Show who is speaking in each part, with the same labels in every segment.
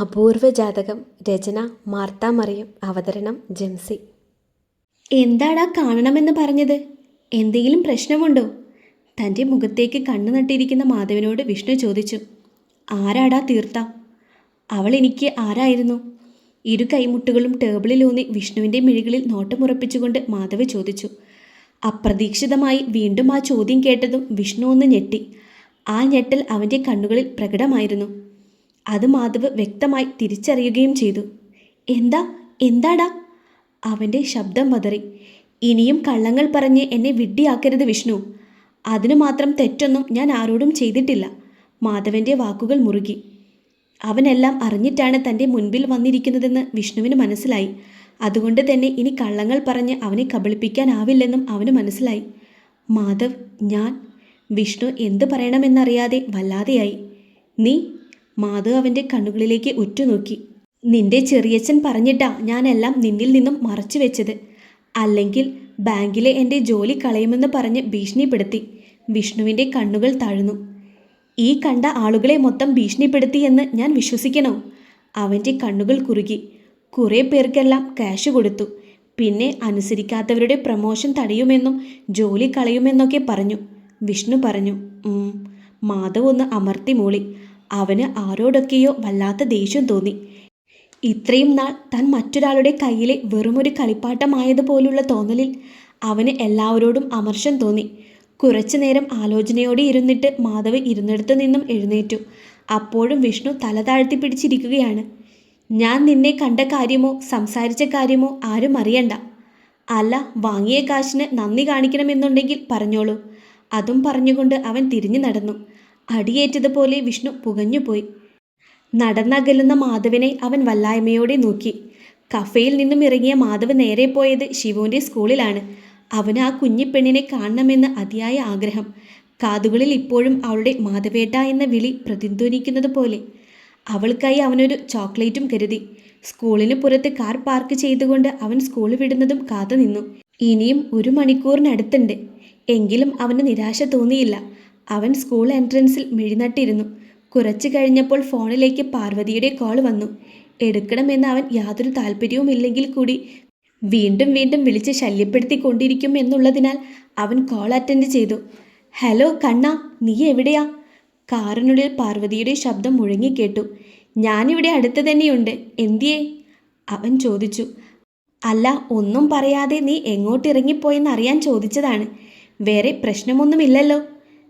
Speaker 1: അപൂർവ ജാതകം രചന മാർത്താ മറിയം അവതരണം ജംസി.
Speaker 2: എന്താടാ കാണണമെന്ന് പറഞ്ഞത്? എന്തെങ്കിലും പ്രശ്നമുണ്ടോ? തന്റെ മുഖത്തേക്ക് കണ്ണു നട്ടിരിക്കുന്ന മാധവനോട് വിഷ്ണു ചോദിച്ചു. ആരാടാ തീർത്ത? അവൾ എനിക്ക് ആരായിരുന്നു? ഇരു കൈമുട്ടുകളും ടേബിളിലൂന്നി വിഷ്ണുവിന്റെ മിഴികളിൽ നോട്ടമുറപ്പിച്ചുകൊണ്ട് മാധവ് ചോദിച്ചു. അപ്രതീക്ഷിതമായി വീണ്ടും ആ ചോദ്യം കേട്ടതും വിഷ്ണു ഒന്ന് ഞെട്ടി. ആ ഞെട്ടൽ അവന്റെ കണ്ണുകളിൽ പ്രകടമായിരുന്നു. അത് മാധവ് വ്യക്തമായി തിരിച്ചറിയുകയും ചെയ്തു. എന്താ? എന്താടാ? അവന്റെ ശബ്ദം പതറി ഇനിയും കള്ളങ്ങൾ പറഞ്ഞ് എന്നെ വിഡ്ഢിയാക്കരുത് വിഷ്ണു. അതിനു മാത്രം തെറ്റൊന്നും ഞാൻ ആരോടും ചെയ്തിട്ടില്ല. മാധവന്റെ വാക്കുകൾ മുറുകി. അവനെല്ലാം അറിഞ്ഞിട്ടാണ് തന്റെ മുൻപിൽ വന്നിരിക്കുന്നതെന്ന് വിഷ്ണുവിന് മനസ്സിലായി. അതുകൊണ്ട് തന്നെ ഇനി കള്ളങ്ങൾ പറഞ്ഞ് അവനെ കബളിപ്പിക്കാനാവില്ലെന്നും അവന് മനസ്സിലായി. മാധവ് ഞാൻ? വിഷ്ണു എന്ത് പറയണമെന്നറിയാതെ വല്ലാതെയായി. നീ മാധവ് അവന്റെ കണ്ണുകളിലേക്ക് ഉറ്റുനോക്കി. നിന്റെ ചെറിയച്ഛൻ പറഞ്ഞിട്ടാ ഞാനെല്ലാം നിന്നിൽ നിന്നും മറച്ചു വെച്ചത്. അല്ലെങ്കിൽ ബാങ്കിലെ എന്റെ ജോലി കളയുമെന്ന് പറഞ്ഞ് ഭീഷണിപ്പെടുത്തി. വിഷ്ണുവിന്റെ കണ്ണുകൾ താഴ്ന്നു. ഈ കണ്ട ആളുകളെ മൊത്തം ഭീഷണിപ്പെടുത്തി എന്ന് ഞാൻ വിശ്വസിക്കണോ അവന്റെ കണ്ണുകൾ കുറുകി. കുറേ പേർക്കെല്ലാം ക്യാഷ് കൊടുത്തു. പിന്നെ അനുസരിക്കാത്തവരുടെ പ്രമോഷൻ തടയുമെന്നും ജോലി കളയുമെന്നൊക്കെ പറഞ്ഞു. വിഷ്ണു പറഞ്ഞു. മാധവ് ഒന്ന് അമർത്തി മൂളി. അവന് ആരോടൊക്കെയോ വല്ലാത്ത ദേഷ്യം തോന്നി. ഇത്രയും നാൾ താൻ മറ്റൊരാളുടെ കയ്യിലെ വെറുമൊരു കളിപ്പാട്ടമായതുപോലുള്ള തോന്നലിൽ അവന് എല്ലാവരോടും അമർഷം തോന്നി. കുറച്ചു നേരം ആലോചനയോടെ ഇരുന്നിട്ട് മാധവ് ഇരുന്നിടത്തു നിന്നും എഴുന്നേറ്റു. അപ്പോഴും വിഷ്ണു തല താഴ്ത്തി പിടിച്ചിരിക്കുകയാണ്. ഞാൻ നിന്നെ കണ്ട കാര്യമോ സംസാരിച്ച കാര്യമോ ആരും അറിയണ്ട. അല്ല വാങ്ങിയ കാശിന് നന്ദി കാണിക്കണമെന്നുണ്ടെങ്കിൽ പറഞ്ഞോളൂ. അതും പറഞ്ഞുകൊണ്ട് അവൻ തിരിഞ്ഞു നടന്നു. അടിയേറ്റതുപോലെ വിഷ്ണു പുകഞ്ഞുപോയി. നടന്നകലുന്ന മാധവനെ അവൻ വല്ലായ്മയോടെ നോക്കി. കഫയിൽ നിന്നും ഇറങ്ങിയ മാധവ് നേരെ പോയത് ശിവുവിന്റെ സ്കൂളിലാണ്. അവന് ആ കുഞ്ഞിപ്പെണ്ണിനെ കാണണമെന്ന് അതിയായ ആഗ്രഹം. കാതുകളിൽ ഇപ്പോഴും അവളുടെ മാധവേട്ട എന്ന വിളി പ്രതിധ്വനിക്കുന്നത് പോലെ. അവൾക്കായി അവനൊരു ചോക്ലേറ്റും കരുതി. സ്കൂളിന് പുറത്ത് കാർ പാർക്ക് ചെയ്തുകൊണ്ട് അവൻ സ്കൂൾ വിടുന്നതും കാത്തു നിന്നു. ഇനിയും ഒരു മണിക്കൂറിനടുത്തുണ്ട്. എങ്കിലും അവന് നിരാശ തോന്നിയില്ല. അവൻ സ്കൂൾ എൻട്രൻസിൽ മിഴിനട്ടിരുന്നു. കുറച്ചു കഴിഞ്ഞപ്പോൾ ഫോണിലേക്ക് പാർവതിയുടെ കോൾ വന്നു. എടുക്കണമെന്ന് അവൻ യാതൊരു താല്പര്യവുമില്ലെങ്കിൽ കൂടി വീണ്ടും വീണ്ടും വിളിച്ച് ശല്യപ്പെടുത്തിക്കൊണ്ടിരിക്കും എന്നുള്ളതിനാൽ അവൻ കോൾ അറ്റൻഡ് ചെയ്തു. ഹലോ കണ്ണ നീ എവിടെയാ? കാറിനുള്ളിൽ പാർവതിയുടെ ശബ്ദം മുഴങ്ങിക്കേട്ടു ഞാനിവിടെ അടുത്ത് തന്നെയുണ്ട്. എന്തിയേ? അവൻ ചോദിച്ചു. അല്ല ഒന്നും പറയാതെ നീ എങ്ങോട്ട് ഇറങ്ങിപ്പോയെന്ന് അറിയാൻ ചോദിച്ചതാണ്. വേറെ പ്രശ്നമൊന്നുമില്ലല്ലോ.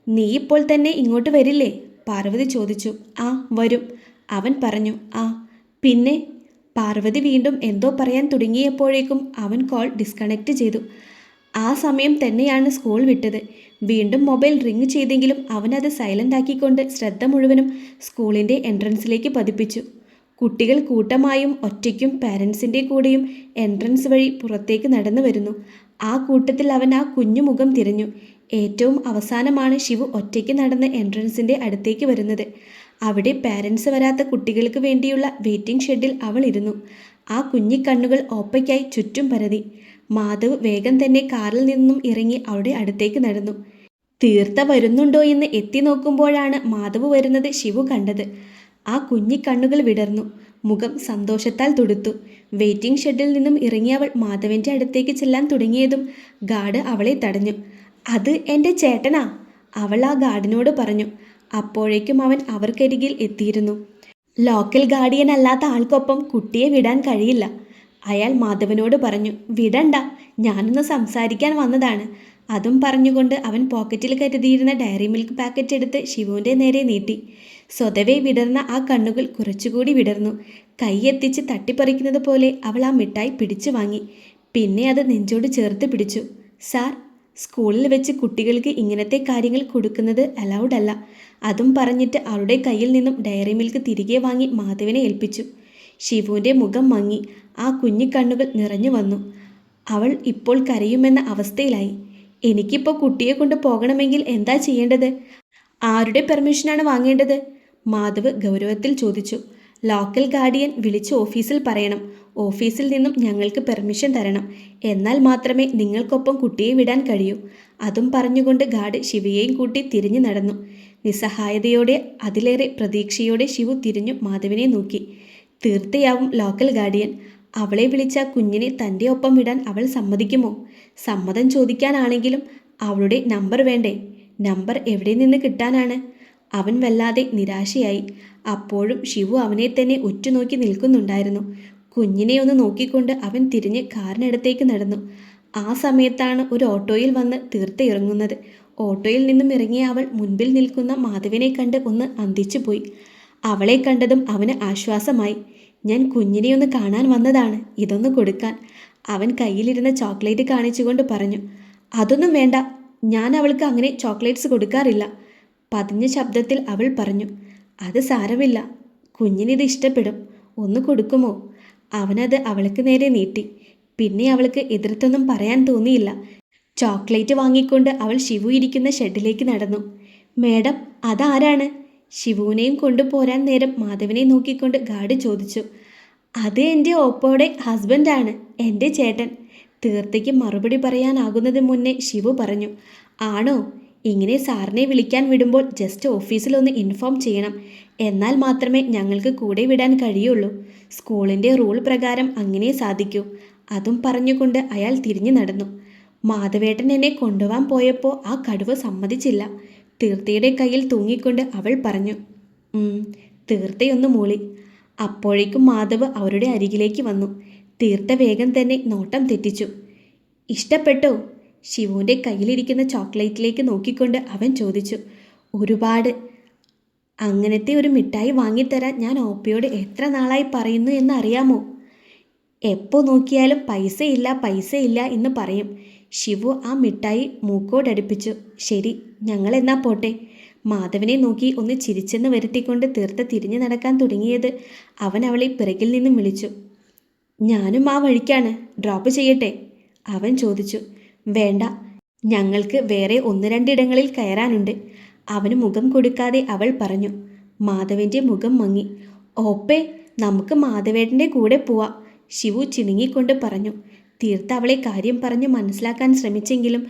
Speaker 2: നീ ഇപ്പോൾ തന്നെ ഇങ്ങോട്ട് വരില്ലേ? പാർവതി ചോദിച്ചു. ആ വരും. അവൻ പറഞ്ഞു. ആ പിന്നെ? പാർവതി വീണ്ടും എന്തോ പറയാൻ തുടങ്ങിയപ്പോഴേക്കും അവൻ കോൾ ഡിസ്കണക്റ്റ് ചെയ്തു. ആ സമയം തന്നെയാണ് സ്കൂൾ വിട്ടത്. വീണ്ടും മൊബൈൽ റിങ് ചെയ്തെങ്കിലും അവനത് സൈലന്റ് ആക്കിക്കൊണ്ട് ശ്രദ്ധ മുഴുവനും സ്കൂളിന്റെ എൻട്രൻസിലേക്ക് പതിപ്പിച്ചു. കുട്ടികൾ കൂട്ടമായും ഒറ്റയ്ക്കും പാരൻസിന്റെ കൂടെയും എൻട്രൻസ് വഴി പുറത്തേക്ക് നടന്നു വരുന്നു. ആ കൂട്ടത്തിൽ അവൻ ആ കുഞ്ഞു മുഖം തിരഞ്ഞു. ഏറ്റവും അവസാനമാണ് ശിവു ഒറ്റയ്ക്ക് നടന്ന് എൻട്രൻസിന്റെ അടുത്തേക്ക് വരുന്നത്. അവിടെ പാരൻസ് വരാത്ത കുട്ടികൾക്ക് വേണ്ടിയുള്ള വെയിറ്റിംഗ് ഷെഡിൽ അവൾ ഇരുന്നു. ആ കുഞ്ഞിക്കണ്ണുകൾ ഓപ്പയ്ക്കായി ചുറ്റും പരതി. മാധവ് വേഗം തന്നെ കാറിൽ നിന്നും ഇറങ്ങി അവിടെ അടുത്തേക്ക് നടന്നു. തീർത്ത വരുന്നുണ്ടോ എന്ന് എത്തി നോക്കുമ്പോഴാണ് മാധവ് വരുന്നത് ശിവു കണ്ടത്. ആ കുഞ്ഞിക്കണ്ണുകൾ വിടർന്നു. മുഖം സന്തോഷത്താൽ തുടുത്തു. വെയിറ്റിംഗ് ഷെഡിൽ നിന്നും ഇറങ്ങിയവൾ മാധവന്റെ അടുത്തേക്ക് ചെല്ലാൻ തുടങ്ങിയതും ഗാർഡ് അവളെ തടഞ്ഞു. അത് എന്റെ ചേട്ടനാ. അവൾ ആ ഗാർഡിനോട് പറഞ്ഞു. അപ്പോഴേക്കും അവൻ അവർക്കരികിൽ എത്തിയിരുന്നു. ലോക്കൽ ഗാർഡിയൻ അല്ലാത്ത ആൾക്കൊപ്പം കുട്ടിയെ വിടാൻ കഴിയില്ല. അയാൾ മാധവനോട് പറഞ്ഞു വിടണ്ട. ഞാനൊന്ന് സംസാരിക്കാൻ വന്നതാണ്. അതും പറഞ്ഞുകൊണ്ട് അവൻ പോക്കറ്റിൽ കരുതിയിരുന്ന ഡയറി മിൽക്ക് പാക്കറ്റ് എടുത്ത് ശിവുവിന്റെ നേരെ നീട്ടി. സ്വതവേ വിടർന്ന ആ കണ്ണുകൾ കുറച്ചുകൂടി വിടർന്നു. കൈയെത്തിച്ച് തട്ടിപ്പറിക്കുന്നത് പോലെ അവൾ ആ മിഠായി പിടിച്ചു വാങ്ങി. പിന്നെ അത് നെഞ്ചോട് ചേർത്ത് പിടിച്ചു. സാർ സ്കൂളിൽ വെച്ച് കുട്ടികൾക്ക് ഇങ്ങനത്തെ കാര്യങ്ങൾ കൊടുക്കുന്നത് അലൗഡ് അല്ല. അതും പറഞ്ഞിട്ട് അവളുടെ കയ്യിൽ നിന്നും ഡയറി മിൽക്ക് തിരികെ വാങ്ങി മാധവിനെ ഏൽപ്പിച്ചു. ശിവുവിന്റെ മുഖം മങ്ങി. ആ കുഞ്ഞിക്കണ്ണുകൾ നിറഞ്ഞു വന്നു. അവൾ ഇപ്പോൾ കരയുമെന്ന അവസ്ഥയിലായി. എനിക്കിപ്പോൾ കുട്ടിയെ കൊണ്ട് പോകണമെങ്കിൽ എന്താ ചെയ്യേണ്ടത്? ആരുടെ പെർമിഷനാണ് വാങ്ങേണ്ടത്? മാധവ് ഗൗരവത്തിൽ ചോദിച്ചു. ലോക്കൽ ഗാർഡിയൻ വിളിച്ച് ഓഫീസിൽ പറയണം. ഓഫീസിൽ നിന്നും ഞങ്ങൾക്ക് പെർമിഷൻ തരണം. എന്നാൽ മാത്രമേ നിങ്ങൾക്കൊപ്പം കുട്ടിയെ വിടാൻ കഴിയൂ. അതും പറഞ്ഞുകൊണ്ട് ഗാർഡ് ശിവയെയും കൂട്ടി തിരിഞ്ഞു നടന്നു. നിസ്സഹായതയോടെ അതിലേറെ പ്രതീക്ഷയോടെ ശിവു തിരിഞ്ഞു മാധവിനെ നോക്കി. തീർത്തയാവും ലോക്കൽ ഗാർഡിയൻ. അവളെ വിളിച്ച കുഞ്ഞിനെ തന്റെ ഒപ്പം വിടാൻ അവൾ സമ്മതിക്കുമോ? സമ്മതം ചോദിക്കാനാണെങ്കിലും അവളുടെ നമ്പർ വേണ്ടേ? നമ്പർ എവിടെ നിന്ന് കിട്ടാനാണ്? അവൻ വല്ലാതെ നിരാശയായി. അപ്പോഴും ശിവു അവനെ തന്നെ ഉറ്റുനോക്കി നിൽക്കുന്നുണ്ടായിരുന്നു. കുഞ്ഞിനെ ഒന്ന് നോക്കിക്കൊണ്ട് അവൻ തിരിഞ്ഞ് കാറിനടുത്തേക്ക് നടന്നു. ആ സമയത്താണ് ഒരു ഓട്ടോയിൽ വന്ന് തീർത്ത് ഇറങ്ങുന്നത് ഓട്ടോയിൽ നിന്നും ഇറങ്ങിയ അവൾ മുൻപിൽ നിൽക്കുന്ന മാധവിനെ കണ്ട് ഒന്ന് അന്തിച്ചു പോയി. അവളെ കണ്ടതും അവന് ആശ്വാസമായി. ഞാൻ കുഞ്ഞിനെ ഒന്ന് കാണാൻ വന്നതാണ് ഇതൊന്ന് കൊടുക്കാൻ അവൻ കയ്യിലിരുന്ന ചോക്ലേറ്റ് കാണിച്ചുകൊണ്ട് പറഞ്ഞു. അതൊന്നും വേണ്ട ഞാൻ അവൾക്ക് അങ്ങനെ ചോക്ലേറ്റ്സ് കൊടുക്കാറില്ല. പതിഞ്ഞ ശബ്ദത്തിൽ അവൾ പറഞ്ഞു അത് സാരമില്ല. കുഞ്ഞിനിത് ഇഷ്ടപ്പെടും. ഒന്ന് കൊടുക്കുമോ? അവനത് അവൾക്ക് നേരെ നീട്ടി. പിന്നെ അവൾക്ക് എതിർത്തൊന്നും പറയാൻ തോന്നിയില്ല. ചോക്ലേറ്റ് വാങ്ങിക്കൊണ്ട് അവൾ ശിവു ഇരിക്കുന്ന ഷെഡിലേക്ക് നടന്നു. മേഡം അതാരാണ്? ശിവുവിനെയും കൊണ്ടുപോരാൻ നേരം മാധവനെ നോക്കിക്കൊണ്ട് ഗാർഡ് ചോദിച്ചു. അത് എന്റെ ഓപ്പോയുടെ ഹസ്ബൻഡാണ് എന്റെ ചേട്ടൻ. തീർത്തയ്ക്ക് മറുപടി പറയാനാകുന്നതിന് മുന്നേ ശിവു പറഞ്ഞു ആണോ? ഇങ്ങനെ സാറിനെ വിളിക്കാൻ വിടുമ്പോൾ ജസ്റ്റ് ഓഫീസിലൊന്ന് ഇൻഫോം ചെയ്യണം. എന്നാൽ മാത്രമേ ഞങ്ങൾക്ക് കൂടെ വിടാൻ കഴിയുള്ളൂ. സ്കൂളിന്റെ റൂൾ പ്രകാരം അങ്ങനെ സാധിക്കൂ. അതും പറഞ്ഞുകൊണ്ട് അയാൾ തിരിഞ്ഞു നടന്നു. മാധവേട്ടൻ എന്നെ കൊണ്ടുപോകാൻ പോയപ്പോൾ ആ കടുവ സമ്മതിച്ചില്ല. തീർത്തയുടെ കയ്യിൽ തൂങ്ങിക്കൊണ്ട് അവൾ പറഞ്ഞു. തീർത്തയൊന്ന് മൂളി. അപ്പോഴേക്കും മാധവ് അവരുടെ അരികിലേക്ക് വന്നു. തീർത്ത വേഗം തന്നെ നോട്ടം തെറ്റിച്ചു. ഇഷ്ടപ്പെട്ടോ? ശിവുവിന്റെ കയ്യിലിരിക്കുന്ന ചോക്ലേറ്റിലേക്ക് നോക്കിക്കൊണ്ട് അവൻ ചോദിച്ചു ഒരുപാട്. അങ്ങനത്തെ ഒരു മിഠായി വാങ്ങിത്തരാൻ ഞാൻ ഓപ്പയോട് എത്ര നാളായി പറയുന്നു എന്ന് അറിയാമോ എപ്പോൾ നോക്കിയാലും പൈസയില്ല പൈസയില്ല എന്ന് പറയും. ശിവു ആ മിഠായി മൂക്കോടടുപ്പിച്ചു ശരി ഞങ്ങൾ എന്നാ പോട്ടെ. മാധവനെ നോക്കി ഒന്ന് ചിരിച്ചെന്ന് വരുത്തിക്കൊണ്ട് തീർത്ത് തിരിഞ്ഞു നടക്കാൻ തുടങ്ങിയത് അവൻ അവളെ പിറകിൽ നിന്നും വിളിച്ചു ഞാനും ആ വഴിക്കാണ്. ഡ്രോപ്പ് ചെയ്യട്ടെ? അവൻ ചോദിച്ചു വേണ്ട. ഞങ്ങൾക്ക് വേറെ ഒന്ന് രണ്ടിടങ്ങളിൽ കയറാനുണ്ട്. അവന് മുഖം കൊടുക്കാതെ അവൾ പറഞ്ഞു. മാധവന്റെ മുഖം മങ്ങി. ഓപ്പേ നമുക്ക് മാധവേട്ടന്റെ കൂടെ പോവാം. ശിവു ചിണുങ്ങിക്കൊണ്ട് പറഞ്ഞു. തീർത്ത അവളെ കാര്യം പറഞ്ഞു മനസ്സിലാക്കാൻ ശ്രമിച്ചെങ്കിലും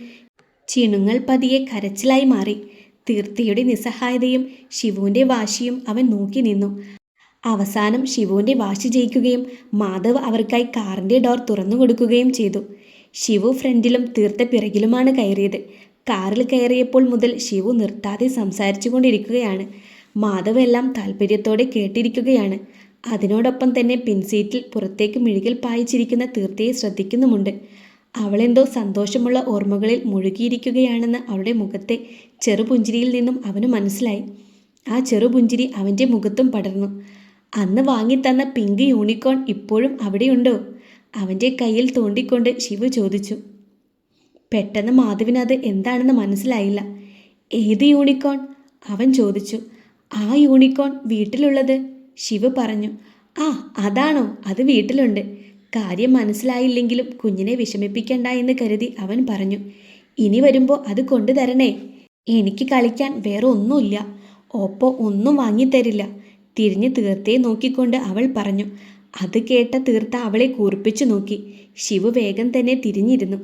Speaker 2: ചിണുങ്ങൾ പതിയെ കരച്ചിലായി മാറി. തീർത്തിയുടെ നിസ്സഹായതയും ശിവുവിന്റെ വാശിയും അവൻ നോക്കി നിന്നു. അവസാനം ശിവുവിന്റെ വാശി ജയിക്കുകയും മാധവ് അവർക്കായി കാറിന്റെ ഡോർ തുറന്നു കൊടുക്കുകയും ചെയ്തു. ശിവു ഫ്രണ്ടിലും തീർത്ത പിറകിലുമാണ് കയറിയത്. കാറിൽ കയറിയപ്പോൾ മുതൽ ശിവു നിർത്താതെ സംസാരിച്ചു കൊണ്ടിരിക്കുകയാണ് മാധവ് എല്ലാം താല്പര്യത്തോടെ കേട്ടിരിക്കുകയാണ്. അതിനോടൊപ്പം തന്നെ പിൻസീറ്റിൽ പുറത്തേക്ക് മിഴുകിൽ പായിച്ചിരിക്കുന്ന തീർത്തയെ ശ്രദ്ധിക്കുന്നുമുണ്ട്. അവളെന്തോ സന്തോഷമുള്ള ഓർമ്മകളിൽ മുഴുകിയിരിക്കുകയാണെന്ന് അവളുടെ മുഖത്തെ ചെറുപുഞ്ചിരിയിൽ നിന്നും അവന് മനസ്സിലായി. ആ ചെറുപുഞ്ചിരി അവന്റെ മുഖത്തും പടർന്നു. അന്ന് വാങ്ങിത്തന്ന പിങ്ക് യൂണിക്കോൺ ഇപ്പോഴും അവിടെയുണ്ടോ? അവന്റെ കയ്യിൽ തോണ്ടിക്കൊണ്ട് ശിവു ചോദിച്ചു പെട്ടെന്ന് മാധവിനത് എന്താണെന്ന് മനസ്സിലായില്ല. ഏത് യൂണിക്കോൺ? അവൻ ചോദിച്ചു ആ യൂണിക്കോൺ വീട്ടിലുള്ളത്? ശിവ പറഞ്ഞു ആ അതാണോ അത് വീട്ടിലുണ്ട്. കാര്യം മനസ്സിലായില്ലെങ്കിലും കുഞ്ഞിനെ വിഷമിപ്പിക്കണ്ട എന്ന് കരുതി അവൻ പറഞ്ഞു ഇനി വരുമ്പോൾ അത് കൊണ്ടുതരണേ എനിക്ക് കളിക്കാൻ വേറെ ഒന്നുമില്ല. ഓപ്പോ ഒന്നും വാങ്ങിത്തരില്ല. തിരിഞ്ഞ് തീർത്തേ നോക്കിക്കൊണ്ട് അവൾ പറഞ്ഞു അത് കേട്ട തീർത്ത അവളെ കൂർപ്പിച്ചു നോക്കി. ശിവു വേഗം തന്നെ തിരിഞ്ഞിരുന്നു.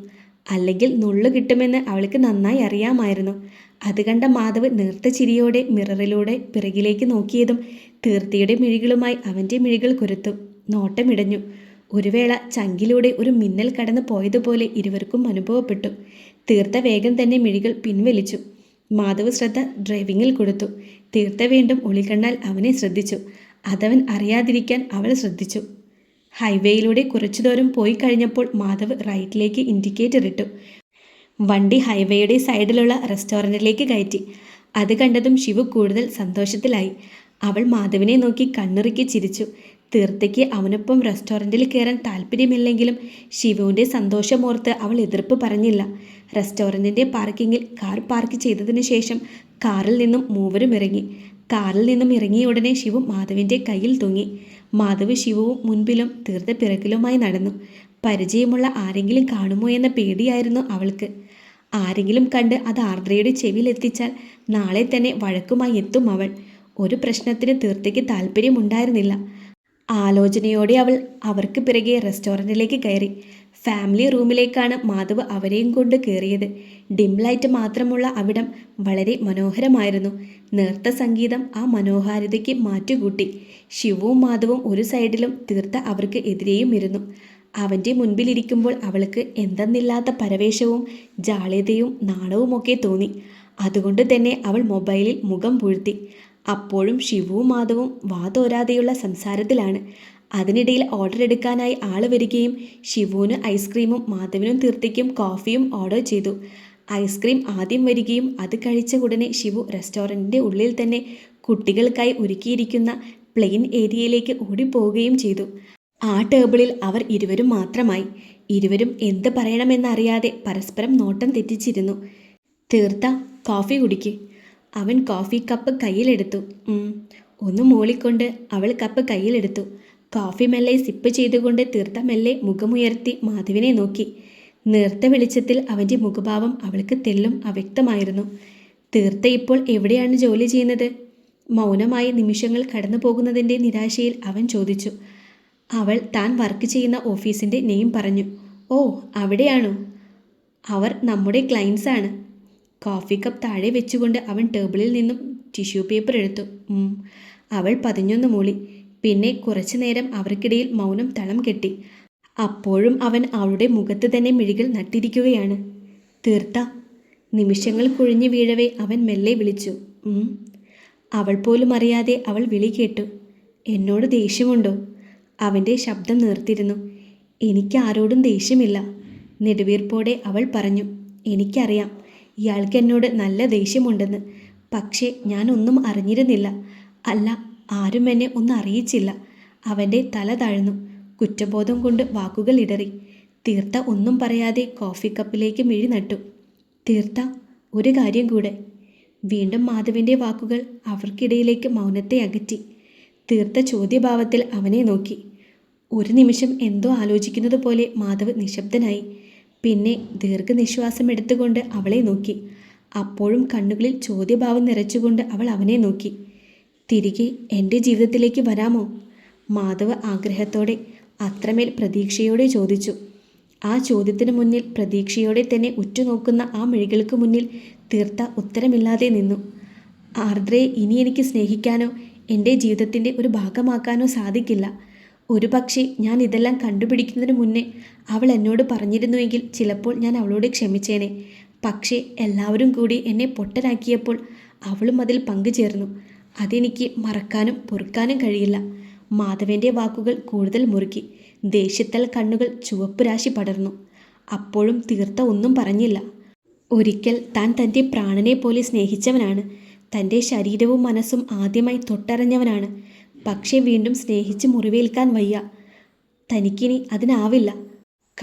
Speaker 2: അല്ലെങ്കിൽ നുള്ളു കിട്ടുമെന്ന് അവൾക്ക് നന്നായി അറിയാമായിരുന്നു. അത് കണ്ട മാധവ് നേർത്ത ചിരിയോടെ മിററിലൂടെ പിറകിലേക്ക് നോക്കിയതും തീർത്തിയുടെ മിഴികളുമായി അവന്റെ മിഴികൾ കുരുത്തു നോട്ടമിടഞ്ഞു. ഒരു വേള ചങ്കിലൂടെ ഒരു മിന്നൽ കടന്നു പോയതുപോലെ ഇരുവർക്കും അനുഭവപ്പെട്ടു. തീർത്ത വേഗം തന്നെ മിഴികൾ പിൻവലിച്ചു. മാധവ് ശ്രദ്ധ ഡ്രൈവിങ്ങിൽ കൊടുത്തു. തീർത്ത വീണ്ടും ഒളികണ്ണാൽ അവനെ ശ്രദ്ധിച്ചു. അതവൻ അറിയാതിരിക്കാൻ അവൾ ശ്രദ്ധിച്ചു. ഹൈവേയിലൂടെ കുറച്ചു ദൂരം പോയി കഴിഞ്ഞപ്പോൾ മാധവ് റൈറ്റിലേക്ക് ഇൻഡിക്കേറ്റർ ഇട്ടു. വണ്ടി ഹൈവേയുടെ സൈഡിലുള്ള റെസ്റ്റോറന്റിലേക്ക് കയറ്റി. അത് കണ്ടതും ശിവു കൂടുതൽ സന്തോഷത്തിലായി. അവൾ മാധവിനെ നോക്കി കണ്ണിറുക്കി ചിരിച്ചു. തീർത്തയ്ക്ക് അവനൊപ്പം റെസ്റ്റോറന്റിൽ കയറാൻ താല്പര്യമില്ലെങ്കിലും ശിവുവിന്റെ സന്തോഷമോർത്ത് അവൾ എതിർപ്പ് പറഞ്ഞില്ല. റെസ്റ്റോറന്റിന്റെ പാർക്കിങ്ങിൽ കാർ പാർക്ക് ചെയ്തതിനു ശേഷം കാറിൽ നിന്നും മൂവരും ഇറങ്ങി. കാറിൽ നിന്നും ഇറങ്ങിയ ഉടനെ ശിവു മാധവിന്റെ കയ്യിൽ തൂങ്ങി. മാധവ് ശിവവും മുൻപിലും തീർത്ത പിറകിലുമായി നടന്നു. പരിചയമുള്ള ആരെങ്കിലും കാണുമോ എന്ന പേടിയായിരുന്നു അവൾക്ക്. ആരെങ്കിലും കണ്ട് അത് ആർദ്രയുടെ ചെവിയിലെത്തിച്ചാൽ നാളെ തന്നെ വഴക്കുമായി എത്തും അവൾ. ഒരു പ്രശ്നത്തിന് തീർത്തയ്ക്ക് താല്പര്യമുണ്ടായിരുന്നില്ല ആലോചനയോടെ അവൾ അവർക്ക് പിറകെ റെസ്റ്റോറന്റിലേക്ക് കയറി. ഫാമിലി റൂമിലേക്കാണ് മാധവ് അവരെയും കൊണ്ട് കയറിയത്. ഡിം ലൈറ്റ് മാത്രമുള്ള അവിടം വളരെ മനോഹരമായിരുന്നു. നേർത്ത സംഗീതം ആ മനോഹാരിതയ്ക്ക് മാറ്റുകൂട്ടി. ശിവവും മാധവും ഒരു സൈഡിലും തീർത്ത അവർക്ക് എതിരെയും ഇരുന്നു. അവന്റെ മുൻപിലിരിക്കുമ്പോൾ അവൾക്ക് എന്തെന്നില്ലാത്ത പരവേശവും ജാള്യതയും നാണവുമൊക്കെ തോന്നി. അതുകൊണ്ട് തന്നെ അവൾ മൊബൈലിൽ മുഖം പൂഴ്ത്തി. അപ്പോഴും ശിവവും മാധവും വാതോരാതെയുള്ള സംസാരത്തിലാണ്. അതിനിടയിൽ ഓർഡർ എടുക്കാനായി ആൾ വരികയും ശിവുവിന് ഐസ്ക്രീമും മാധവിനും തീർത്തിക്കും കോഫിയും ഓർഡർ ചെയ്തു. ഐസ്ക്രീം ആദ്യം വരികയും അത് കഴിച്ച ഉടനെ ശിവു റെസ്റ്റോറന്റിന്റെ ഉള്ളിൽ തന്നെ കുട്ടികൾക്കായി ഒരുക്കിയിരിക്കുന്ന പ്ലെയിൻ ഏരിയയിലേക്ക് ഓടിപ്പോവുകയും ചെയ്തു. ആ ടേബിളിൽ അവർ ഇരുവരും മാത്രമായി. ഇരുവരും എന്ത് പറയണമെന്നറിയാതെ പരസ്പരം നോട്ടം തെറ്റിച്ചിരുന്നു. തീർത്ത കോഫി കുടിക്ക്. അവൻ കോഫി കപ്പ് കയ്യിലെടുത്തു. ഒന്ന് മൂളിക്കൊണ്ട് അവൾ കപ്പ് കയ്യിലെടുത്തു. കോഫി മെല്ലെ സിപ്പ് ചെയ്തുകൊണ്ട് തീർത്ത മെല്ലെ മുഖമുയർത്തി മാധവിനെ നോക്കി. നേർത്ത വെളിച്ചത്തിൽ അവന്റെ മുഖഭാവം അവൾക്ക് തെല്ലും അവ്യക്തമായിരുന്നു. തീർത്ത ഇപ്പോൾ എവിടെയാണ് ജോലി ചെയ്യുന്നത്? മൗനമായി നിമിഷങ്ങൾ കടന്നു പോകുന്നതിന്റെ നിരാശയിൽ അവൻ ചോദിച്ചു. അവൾ താൻ വർക്ക് ചെയ്യുന്ന ഓഫീസിന്റെ നെയിം പറഞ്ഞു. ഓ അവിടെയാണോ? അവർ നമ്മുടെ ക്ലയൻസ് ആണ്. കോഫി കപ്പ് താഴെ വെച്ചുകൊണ്ട് അവൻ ടേബിളിൽ നിന്നും ടിഷ്യൂ പേപ്പർ എടുത്തു. അവൾ പതിഞ്ഞൊന്ന് മൂളി. പിന്നെ കുറച്ചു നേരം അവർക്കിടയിൽ മൗനം തളം കെട്ടി. അപ്പോഴും അവൻ അവളുടെ മുഖത്ത് തന്നെ മിഴികൾ നട്ടിരിക്കുകയാണ്. തീർത്ത. നിമിഷങ്ങൾ കുഴിഞ്ഞു വീഴവേ അവൻ മെല്ലെ വിളിച്ചു. അവൾ പോലും അറിയാതെ അവൾ വിളി കേട്ടു. എന്നോട് ദേഷ്യമുണ്ടോ? അവന്റെ ശബ്ദം നിർത്തിരുന്നു എനിക്ക് ആരോടും ദേഷ്യമില്ല. നെടുവീർപ്പോടെ അവൾ പറഞ്ഞു. എനിക്കറിയാം. ഇയാൾക്ക് എന്നോട് നല്ല ദേഷ്യമുണ്ടെന്ന്. പക്ഷേ ഞാനൊന്നും അറിഞ്ഞിരുന്നില്ല. അല്ല ആരും എന്നെ ഒന്നും അറിയിച്ചില്ല. അവന്റെ തല താഴ്ന്നു. കുറ്റബോധം കൊണ്ട് വാക്കുകൾ ഇടറി. തീർത്ത ഒന്നും പറയാതെ കോഫി കപ്പിലേക്ക് മിഴി നട്ടു. തീർത്ത ഒരു കാര്യം കൂടെ. വീണ്ടും മാധവിന്റെ വാക്കുകൾ അവർക്കിടയിലേക്ക് മൗനത്തെ അകറ്റി. തീർത്ത ചോദ്യഭാവത്തിൽ അവനെ നോക്കി. ഒരു നിമിഷം എന്തോ ആലോചിക്കുന്നത് പോലെ മാധവ് നിശബ്ദനായി. പിന്നെ ദീർഘനിശ്വാസം എടുത്തുകൊണ്ട് അവളെ നോക്കി. അപ്പോഴും കണ്ണുകളിൽ ചോദ്യഭാവം നിറച്ചുകൊണ്ട് അവൾ അവനെ നോക്കി. തിരികെ എന്റെ ജീവിതത്തിലേക്ക് വരാമോ? മാധവ് ആഗ്രഹത്തോടെ അത്രമേൽ പ്രതീക്ഷയോടെ ചോദിച്ചു. ആ ചോദ്യത്തിന് മുന്നിൽ പ്രതീക്ഷയോടെ തന്നെ ഉറ്റുനോക്കുന്ന ആ മിഴികൾക്ക് മുന്നിൽ തീർത്ത ഉത്തരമില്ലാതെ നിന്നു. ആർദ്രയെ ഇനി എനിക്ക് സ്നേഹിക്കാനോ എന്റെ ജീവിതത്തിന്റെ ഒരു ഭാഗമാക്കാനോ സാധിക്കില്ല. ഒരു പക്ഷേ ഞാൻ ഇതെല്ലാം കണ്ടുപിടിക്കുന്നതിന് മുന്നേ അവൾ എന്നോട് പറഞ്ഞിരുന്നുവെങ്കിൽ ചിലപ്പോൾ ഞാൻ അവളോട് ക്ഷമിച്ചേനെ. പക്ഷേ എല്ലാവരും കൂടി എന്നെ പൊട്ടനാക്കിയപ്പോൾ അവളും അതിൽ പങ്കുചേർന്നു. അതെനിക്ക് മറക്കാനും പൊറുക്കാനും കഴിയില്ല. മാധവന്റെ വാക്കുകൾ കൂടുതൽ മുറുക്കി. ദേഷ്യത്താൽ കണ്ണുകൾ ചുവപ്പ് രാശി പടർന്നു. അപ്പോഴും തീർത്ത ഒന്നും പറഞ്ഞില്ല. ഒരിക്കൽ താൻ തന്റെ പ്രാണനെ പോലെ സ്നേഹിച്ചവനാണ്. തന്റെ ശരീരവും മനസ്സും ആദ്യമായി തൊട്ടറിഞ്ഞവനാണ്. പക്ഷേ വീണ്ടും സ്നേഹിച്ച് മുറിവേൽക്കാൻ വയ്യ. തനിക്കിനി അതിനാവില്ല.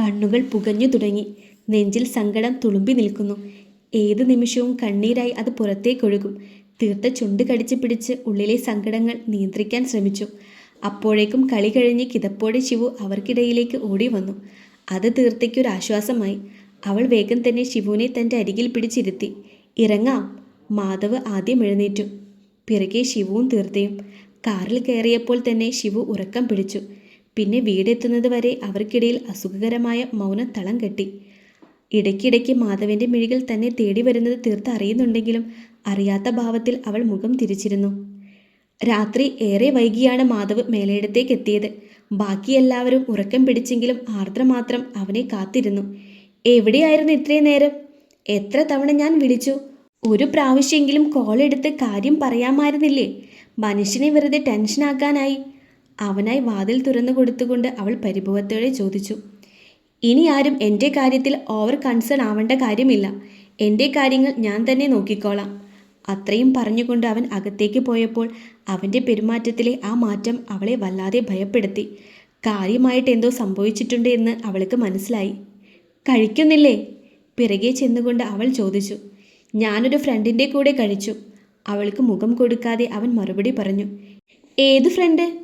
Speaker 2: കണ്ണുകൾ പുകഞ്ഞു തുടങ്ങി. നെഞ്ചിൽ സങ്കടം തുളുമ്പി നിൽക്കുന്നു. ഏത് നിമിഷവും കണ്ണീരായി അത് പുറത്തേക്കൊഴുകും. തീർത്ത ചുണ്ട് കടിച്ച് പിടിച്ച് ഉള്ളിലെ സങ്കടങ്ങൾ നിയന്ത്രിക്കാൻ ശ്രമിച്ചു. അപ്പോഴേക്കും കളി കഴിഞ്ഞ് കിതപ്പോടെ ശിവു അവർക്കിടയിലേക്ക് ഓടി വന്നു. അത് തീർത്തയ്ക്കൊരാശ്വാസമായി. അവൾ വേഗം തന്നെ ശിവുവിനെ തന്റെ അരികിൽ പിടിച്ചിരുത്തി. ഇറങ്ങാം. മാധവ് ആദ്യം എഴുന്നേറ്റു. പിറകെ ശിവുവും തീർത്തയും. കാറിൽ കയറിയപ്പോൾ തന്നെ ശിവു ഉറക്കം പിടിച്ചു. പിന്നെ വീടെത്തുന്നത് വരെ അവർക്കിടയിൽ അസുഖകരമായ മൗനം തളം കെട്ടി. ഇടയ്ക്കിടയ്ക്ക് മാധവന്റെ മിഴികൾ തന്നെ തേടി വരുന്നത് തീർത്ത് അറിയുന്നുണ്ടെങ്കിലും അറിയാത്ത ഭാവത്തിൽ അവൾ മുഖം തിരിച്ചിരുന്നു. രാത്രി ഏറെ വൈകിയാണ് മാധവ് മേലയിടത്തേക്ക് എത്തിയത്. ബാക്കി എല്ലാവരും ഉറക്കം പിടിച്ചെങ്കിലും ആർദ്ര മാത്രം അവനെ കാത്തിരുന്നു. എവിടെയായിരുന്നു ഇത്രയും നേരം? എത്ര തവണ ഞാൻ വിളിച്ചു? ഒരു പ്രാവശ്യമെങ്കിലും കോൾ എടുത്ത് കാര്യം പറയാമായിരുന്നില്ലേ? മനുഷ്യനെ വെറുതെ ടെൻഷനാക്കാനായി അവനായി വാതിൽ തുറന്നു കൊടുത്തുകൊണ്ട് അവൾ പരിഭവത്തോടെ ചോദിച്ചു. ഇനി ആരും എന്റെ കാര്യത്തിൽ ഓവർ കൺസേൺ ആവേണ്ട കാര്യമില്ല. എന്റെ കാര്യങ്ങൾ ഞാൻ തന്നെ നോക്കിക്കോളാം. അത്രയും പറഞ്ഞുകൊണ്ട് അവൻ അകത്തേക്ക് പോയപ്പോൾ അവന്റെ പെരുമാറ്റത്തിലെ ആ മാറ്റം അവളെ വല്ലാതെ ഭയപ്പെടുത്തി. കാര്യമായിട്ട് എന്തോ സംഭവിച്ചിട്ടുണ്ട് എന്ന് അവൾക്ക് മനസ്സിലായി. കഴിക്കുന്നില്ലേ? പിറകെ ചെന്നുകൊണ്ട് അവൾ ചോദിച്ചു. ഞാനൊരു ഫ്രണ്ടിന്റെ കൂടെ കഴിച്ചു. അവൾക്ക് മുഖം കൊടുക്കാതെ അവൻ മറുപടി പറഞ്ഞു. ഏത് ഫ്രണ്ട്?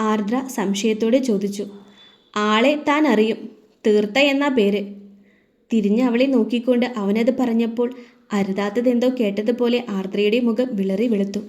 Speaker 2: ആർദ്ര സംശയത്തോടെ ചോദിച്ചു. ആളെ താൻ അറിയും. തീർത്ത എന്ന പേര്. തിരിഞ്ഞ് അവളെ നോക്കിക്കൊണ്ട് അവനത് പറഞ്ഞപ്പോൾ അരുതാത്തതെന്തോ കേട്ടതുപോലെ ആർദ്രയുടെ മുഖം വിളറി വെളുത്തു.